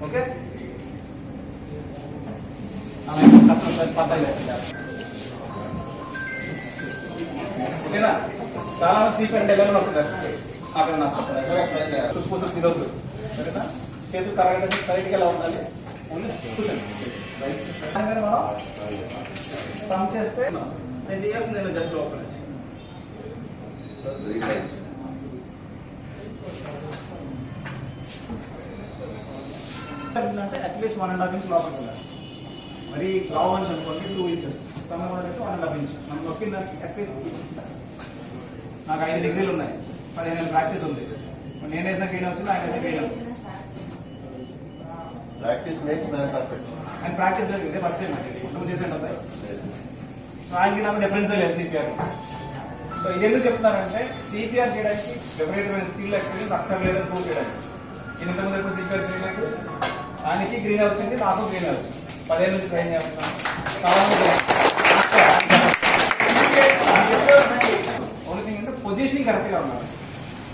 Okay? ఓకేనా చాలా మంది సీపీ అంటే ఎలా ఉంటుంటారు అక్కడ నచ్చుతుంది చూసుకుంటే ఇదొద్దు ఓకేనా చేతులు కరెక్ట్ సైడ్కి ఎలా ఉండాలి ఓన్లీ కూర్చోండి మనం పంప్ చేస్తే నేను చేయాల్సింది జస్ట్ లోపల అంటే at least one and half inch లోపలికి ఉండాలి. మరి లావ్ మనిషి అనుకోండి టూ ఇంచెస్ సమయం అంటే వన్ అండ్ హాఫ్ ఇంచ్ మనం నొక్కిన దానికి అట్లీస్ట్ నాకు ఐదు డిగ్రీలు ఉన్నాయి. పదిహేను ప్రాక్టీస్ ఉంది. నేను వేసిన గీడ వచ్చింది ఆయన వేసిన వచ్చింది? ప్రాక్టీస్ మేక్స్ మ్యాన్ పర్ఫెక్ట్ ఆయన ప్రాక్టీస్ లేదు ఇదే ఫస్ట్ టైం అండి. నువ్వు చేసేది ఉంటాయి సో ఆయనకి నాకు డిఫరెన్స్ లేదు సిపిఆర్ సో ఇది ఎందుకు చెప్తున్నారంటే సిపిఆర్ చేయడానికి విపరీతమైన స్కిల్ ఎక్స్పీరియన్స్ అక్కర్లేదని ప్రూవ్ చేయడానికి. ఇంతకుముందు ఎప్పుడు సిపిఆర్ చేయలేదు. ఆయనకి గ్రీన్ వచ్చింది నాకు గ్రీన్ వచ్చింది పదిహేను నుంచి ట్రైన్ చేస్తున్నాను ఓన్లీ థింగ్ అంటే పొజిషనింగ్ కరెక్ట్గా ఉన్నారు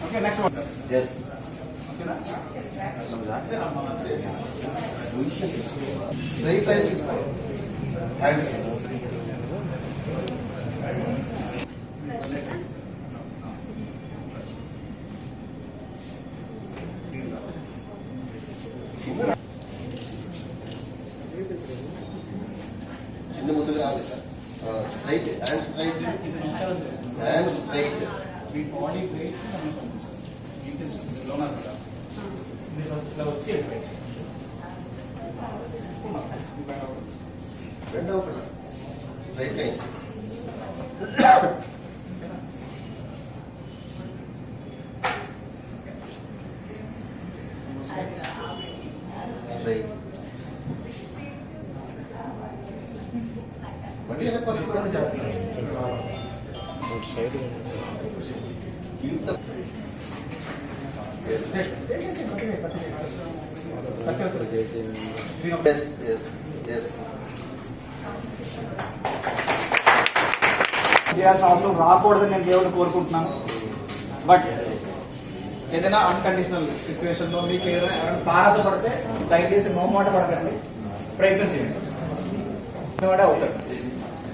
ఓకే నెక్స్ట్ వన్ ఎస్ ఓకేనా right line straight hand straight hand straight మీ బాడీ వెయిట్ లోనర్ కదా మీరు ఇలా వచ్చి రెండు ఒకటి straight line straight yes yes yes చేయాల్సిన అవసరం రాకూడదని నేను దేవుడు కోరుకుంటున్నాను. బట్ ఏదైనా అన్కండిషనల్ సిచ్యువేషన్లో మీకు ఏదైనా ఎవరైనా తారసపడితే దయచేసి మొహమాట పడకండి. ప్రయత్నం చేయండి. వాడే అవుతాడు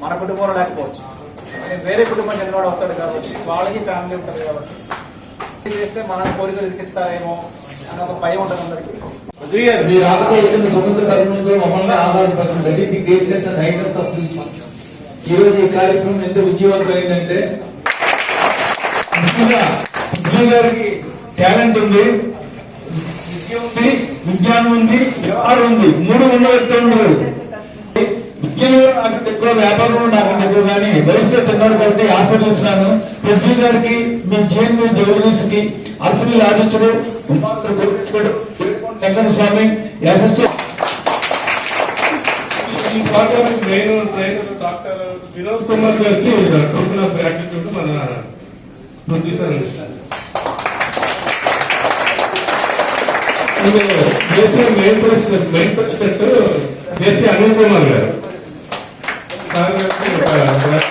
మన కుటుంబంలో లేకపోవచ్చు. నేను వేరే కుటుంబం చెందినవాడు అవుతాడు కాబట్టి వాళ్ళకి ఫ్యామిలీ ఉంటుంది కాబట్టి. చేస్తే మనం పోలీసులు ఇరికిస్తారేమో అని ఒక భయం ఉంటుంది అందరికి. మీ రాకతో వచ్చిన సముద్ర కర్మంలో మమ్మల్ని ఆధారపడుతుంది the greatness and highness of this ఈ రోజు ఈ కార్యక్రమం ఎంత విజయవంతమైందంటే ముఖ్యంగా విజయ్ గారికి టాలెంట్ ఉంది విద్య ఉంది విజ్ఞానం ఉంది వ్యవహారం ఉంది. మూడు ఉన్న వ్యక్తులు ఉండదు. వ్యాపారంలో నాకు ఎక్కువ కానీ వయసులో చిన్నాడు కాబట్టి ఆశీర్వదిస్తున్నాను పృథ్వీ గారికి మీ జేఎన్యూ జర్నలిస్ట్కి అర్చనలు ఆదిత్యుడు ఉమాత్ర గోపేశ్వరుడు స్వామి యశస్సు ఈ program main trainer doctor Vinod Kumar గారికి టోకెన్ ఆఫ్ మన ప్రొడ్యూసర్ దేశీయ మెయిన్ ప్రెసిడెంట్ మెయిన్ ప్రెసిడెంట్ దేశీయ అనిల్ కుమార్ గారు సార్ గారికి ఒక token of gratitude. కానీ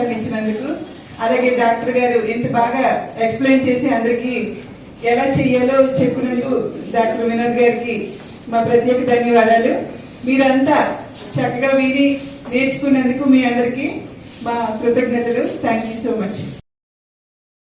అవకాశాన్ని అలాగే డాక్టర్ గారు ఎంత బాగా ఎక్స్ప్లెయిన్ చేసి అందరికి ఎలా చెయ్యాలో చెప్పినందుకు డాక్టర్ వినోద్ గారికి మా ప్రత్యేక ధన్యవాదాలు. మీరంతా చక్కగా విని నేర్చుకున్నందుకు మీ అందరికి మా కృతజ్ఞతలు. Thank you so much